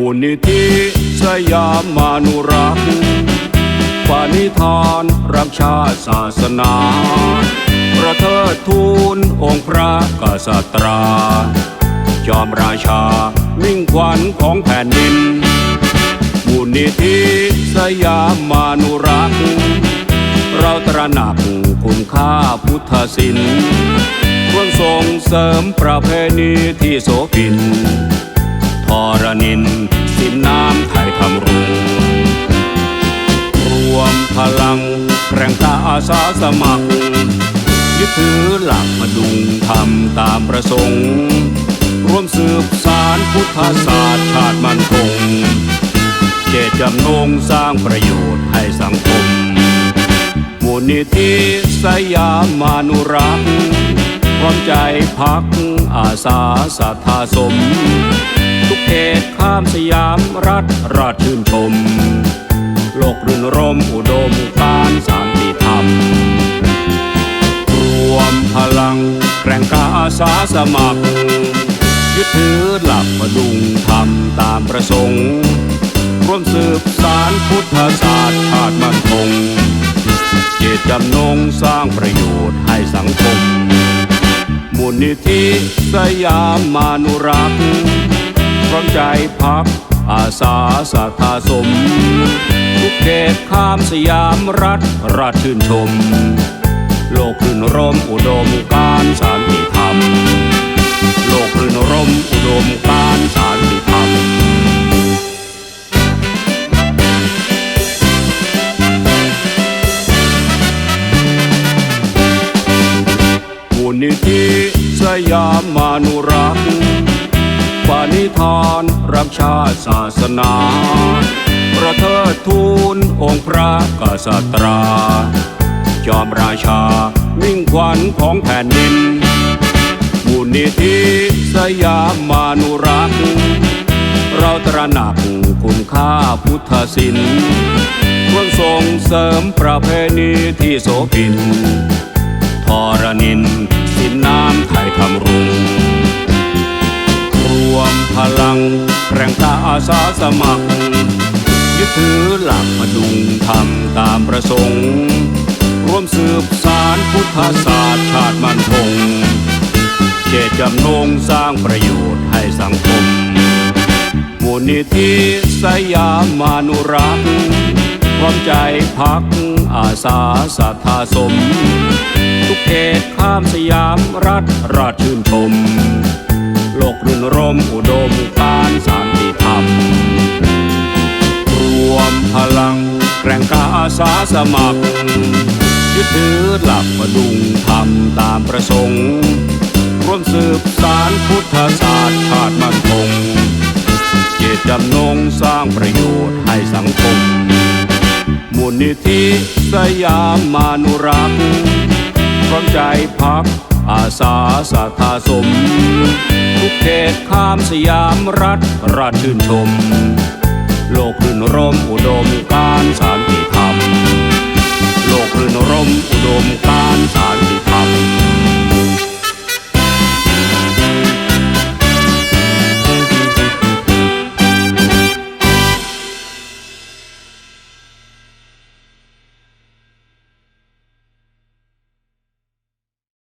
มูลนิธิสยามมานุรักษ์ปานิธานรักชาติศาสนา ประเทิดทูลองค์พระกษัตรา จอมราชามิ่งขวัญของแผ่นดิน มูลนิธิสยามมานุรักษ์เราตระหนักคุณค่าพุทธศิลป์ควรส่งเสริมประเพณีที่โสภินทรนิน สาสมัคร ยึดถือหลักพดุงทำตามประสงค์ ร่วมสืบสารพุทธศาสตร์ชาติมั่นคง เจตจำนงสร้างประโยชน์ให้สังคมมูลนิธิสยามมานุรักษ์พร้อมใจพักอาสาศรัทธาสม ทุกเขตข้ามสยามรัฐราชชื่นชม โลกรื่นรมอุดม สาสมัคร ยึดถือหลักพดุงทำตามประสงค์ ร่วมสืบสารพุทธศาสตร์ชาติมั่นคง เจตจำนงสร้างประโยชน์ให้สังคม มูลนิธิสยามมานุรักษ์พร้อมใจพักอาสาศรัทธาสม ทุกเขตข้ามสยามรัฐราชชื่นชม โลกรื่นร่มอุดมการสันติธ รรม โลกรื่นรมอุดมการสันติธรรมมูลนิธิสยามมานุรักษ์ปานิธานรักชาติศาสนา ประเทิดทูลองค์พระกษัตราจอมราชามิ่งขวัญของแผ่นดิน มูลนิธิสยามมานุรักษ์เราตระหนักคุณค่าพุทธศิลป์ควรส่งเสริมประเพณีที่โสภินทรนินสินน้ำไทยทำรุงรวมพลังแรงกล้าอาสาสมัคร ยึดถือหลักพดุงทำตามประสงค์ ร่วมสืบสารพุทธศาสตร์ชาติ จำนงสร้างประโยชน์ให้สังคมมูลนิธิสยามมานุรักษ์พร้อมใจพักอาสาศรัทธาสม ทุกเขตข้ามสยามรัฐราชชื่นชม โลกรื่นรมอุดมการสันติธรรม รวมพลังแกร่งกาอาสาสมัคร ยึดถือหลักพดุงทำตามประสงค์ บสารพุทธศาสตร์ชาติมั่นคง เจตจำนงสร้างประโยชน์ให้สังคม มูลนิธิสยามมานุรักษ์พร้อมใจพักอาสาศรัทธาสม ทุกเขตข้ามสยามรัฐราชชื่นชม โลกรื่นรมอุดมการสันติธร